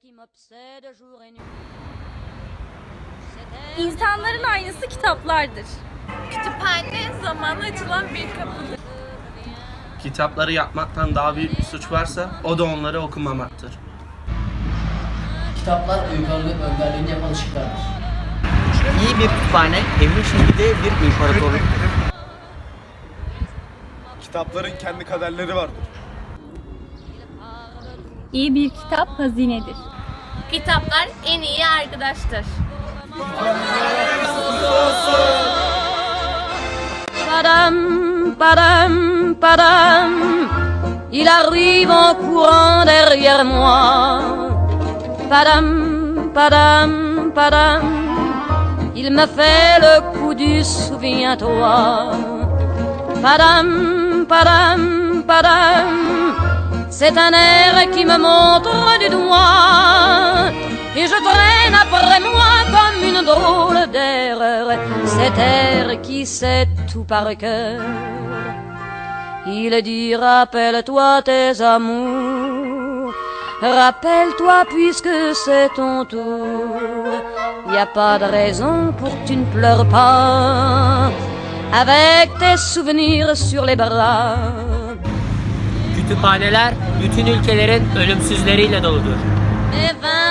qui m'obsède jour et nuit. Cet air İnsanların aynısı kitaplardır. Kütüphane zamanla açılan bir kapıdır. Kitapları yapmaktan daha büyük bir suç varsa o da onları okumamaktır. Kitaplar uygarlığın önderliğini yapan ışıklardır. İyi bir kütüphane evin içinde bir imparatorluk. Kitapların kendi kaderleri vardır. İyi bir kitap hazinedir. Kitaplar en iyi arkadaştır. Padam, padam, padam. Il arrive en courant derrière moi. Padam, padam, padam. Il me fait le coup du souviens-toi. Padam, padam, padam. C'est un air qui me montre du doigt. Et je traîne après moi comme une drôle d'erreur. Cet air qui sait tout par cœur. Il dit rappelle-toi tes amours. Rappelle-toi puisque c'est ton tour. Y a pas de raison pour que tu ne pleures pas. Avec tes souvenirs sur les bras. Kütüphaneler bütün ülkelerin ölümsüzleriyle doludur. Et vingt